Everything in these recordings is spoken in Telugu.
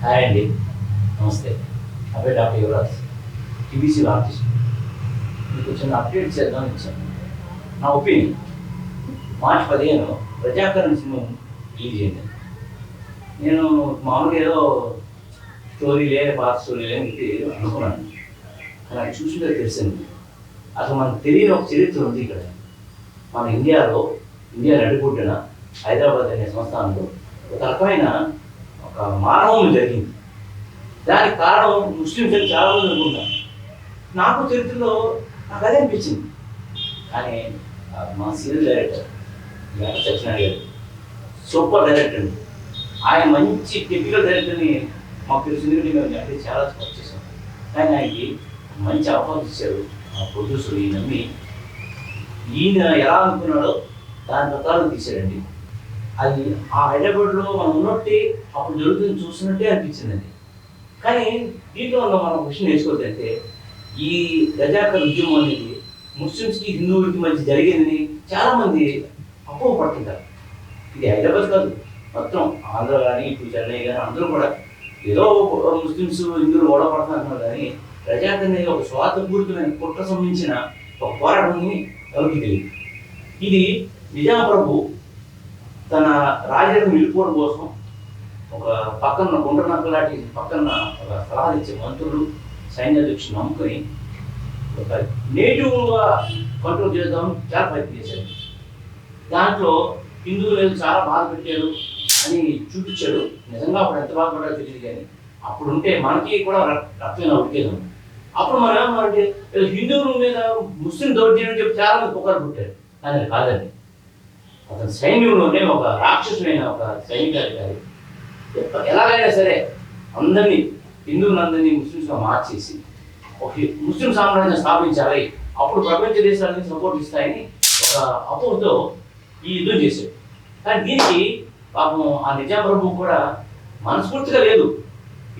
హాయ్ అండి. నమస్తే. నా పేరు డాక్టర్ యువరాజ్. TBC artist. మీకు చిన్న అప్డేట్ చేద్దామని ఇచ్చాను నా ఒపీనియన్. మార్చి పదిహేను ప్రజాకరణ సినిమా రిలీజ్ అయింది. నేను మామూలుగా ఏదో స్టోరీలే పాత స్టోరీలే అని అనుకున్నాను. కానీ అది చూసింటే తెలిసింది. అసలు మనకు తెలియని ఒక చరిత్ర ఉంది ఇక్కడ. మన ఇండియాలో ఇండియా నడిపుట్టిన హైదరాబాద్ అనే సంస్థానంలో ఒక రకమైన మానవం జరిగింది. దానికి కారణం ముస్లింస్ అని చాలా మంది అనుకుంటారు నాకు చరిత్రలో నాకు అదే అనిపించింది. కానీ మా సీరియల్ డైరెక్టర్ వెంకట సత్యనారాయణ గారు సూపర్ డైరెక్టర్ అండి. ఆయన మంచి టెక్నికల్ డైరెక్టర్ని మాకు తెలిసింది మేము అంటే చాలా వర్క్ చేసాం. కానీ ఆయనకి మంచి అవకాశం ఇచ్చారు ఆ ప్రొడ్యూసర్ ఈ నమ్మి. ఈయన ఎలా అనుకున్నాడో దాని ప్రకారం తీశాడండి. అది ఆ హైదరాబాద్లో మనం ఉన్నట్టే అప్పుడు జరుగుతుంది చూస్తున్నట్టే అనిపించిందండి. కానీ దీంట్లో ఉన్న మనం క్వశ్చన్ నేర్చుకోవద్దంటే ఈ రజాకర్ ఉద్యమం అనేది ముస్లిమ్స్కి హిందువులకి మధ్య జరిగిందని చాలామంది అపోహ పడుతుంటారు. ఇది హైదరాబాద్ కాదు. మొత్తం ఆంధ్ర కానీ ఇప్పుడు చెన్నై కానీ అందరూ కూడా ఏదో ముస్లిమ్స్ హిందువులు గొడవ పడుతున్నారు కానీ రజాకర్ అనేది ఒక స్వార్థపూరితమైన కుట్ర సంబంధించిన ఒక పోరాటం ఎవరికి తెలియదు. ఇది నిజాం ప్రభు తన రాజ్యాన్ని నిలుపుకోవడం కోసం ఒక పక్కన గుండ్రనక్క లాంటి పక్కన ఒక సలహా ఇచ్చే మంత్రులు సైన్యాధ్యక్షులు నమ్ముకొని ఒక నేటివ్గా కంట్రోల్ చేద్దాం చాలా ప్రయత్నం చేశారు. దాంట్లో హిందువులు చాలా బాధ పెట్టారు అని చూపించాడు. నిజంగా అప్పుడు ఎంత బాధపడ్డారో తెలియదు కానీ అప్పుడు ఉంటే మనకి కూడా రక్- రక్తమైన ఉడికేది అప్పుడు మనం ఏమన్నారంటే అంటే హిందువుల మీద ముస్లిం దౌర్జన్యం చెప్పి చాలా మంది పుకారు పుట్టారు. కానీ అది కాదండి. అతని సైన్యంలోనే ఒక రాక్షసుడైన ఒక సైనికాధికారి ఎలాగైనా సరే అందరినీ హిందువులందరినీ ముస్లిమ్స్గా మార్చేసి ఒక ముస్లిం సామ్రాజ్యం స్థాపించాలి. అప్పుడు ప్రపంచ దేశాలని సపోర్ట్ ఇస్తాయని ఒక అపోహతో ఈ యుద్ధం చేశాడు కానీ దీనికి పాపం ఆ నిజాం ప్రభు కూడా మనస్ఫూర్తిగా లేదు.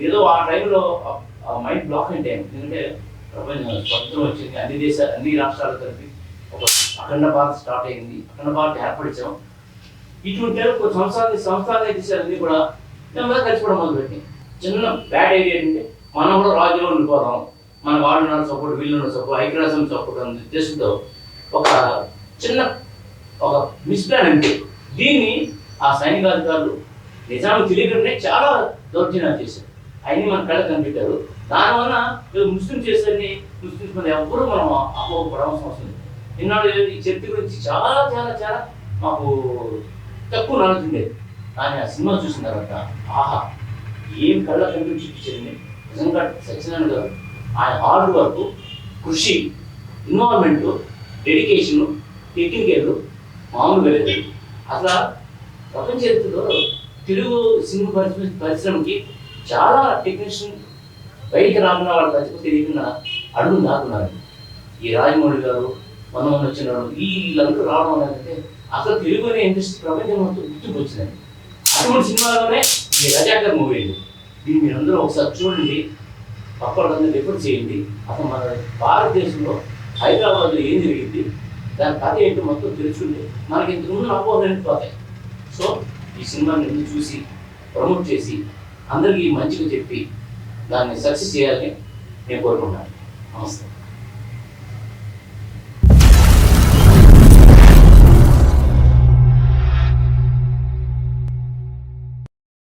ఏదో ఆ టైంలో ఆ మైండ్ బ్లాక్ అయింది టైం. ఎందుకంటే ప్రపంచం స్వతంత్రం వచ్చింది. అన్ని దేశ అన్ని రాష్ట్రాలు కలిపి ఒక అఖండ భారత్ స్టార్ట్ అయింది. అఖండ భారత్ ఏర్పరిచాం ఇటువంటి కొన్ని సంస్థలు సంస్థాన దేశాలన్నీ కూడా నెమ్మదిగా కలిసిపోవడం మొదలుపెట్టినాయి చిన్న బ్యాడ్ ఐడియా ఏంటంటే మనం కూడా రాజులో ఉండిపోదాం. మన వాళ్ళు ఉన్న సపోర్ట్ వీళ్ళు ఉన్న సపోర్ట్ ఐక్యరాజ్యం సపోర్ట్ అనే ఉద్దేశంతో ఒక చిన్న ఒక మిస్ప్లాన్ అంటే దీన్ని ఆ సైనికాధికారులు నిజాము తెలియకుండానే చాలా దౌర్జన్యాలు చేశారు. అవన్నీ మన కళ్ళ కనిపెట్టారు. దానివల్ల ముస్లిం చేసేది ముస్లిమ్స్ మీద ఎవ్వరూ మనం అపోహపడవలసిన అవసరం లేదు. ఈనాడు ఈ చరిత్ర గురించి చాలా చాలా చాలా మాకు తక్కువ నాలెడ్జ్ ఉండేది. కానీ ఆ సినిమా చూసిన తర్వాత ఆహా ఏం కళ్ళ కనిపించి చూపించింది? నిజంగా సత్యనారాయణ గారు ఆయన హార్డ్ వర్క్ కృషి ఇన్వాల్వ్మెంట్ డెడికేషన్ టెక్నికల్ మామూలుగా లేదు. అసలు ప్రపంచ చరిత్రలో తెలుగు సినిమా పరిశ్రమ పరిశ్రమకి చాలా టెక్నీషియన్ బయటికి రాకుండా వాళ్ళ ప్రతిభ తెలియకుండా అడుగు దాకున్నారు ఈ రాజమౌళి గారు మనం వచ్చిన వాళ్ళు వీళ్ళందరూ రావడం అనేది అసలు తెలుగు అనే ఇండస్ట్రీ ప్రపంచం మొత్తం గుర్తుకు వచ్చిందండి అటువంటి సినిమాలోనే ఈ రజాకర్ మూవీ దీన్ని మీరు అందరూ ఒకసారి చూడండి. పక్కవాళ్ళందరూ రిపోర్ట్ చేయండి. అసలు మన భారతదేశంలో హైదరాబాద్లో ఏం జరిగింది? దాని కథ ఏంటి మొత్తం తెలుసుకుంటే మనకి ఇంతకుముందు అపోహలు పోతాయి. సో ఈ సినిమాని ముందు చూసి ప్రమోట్ చేసి అందరికీ మంచిగా చెప్పి దాన్ని సక్సెస్ చేయాలని నేను కోరుకుంటాను నమస్తే.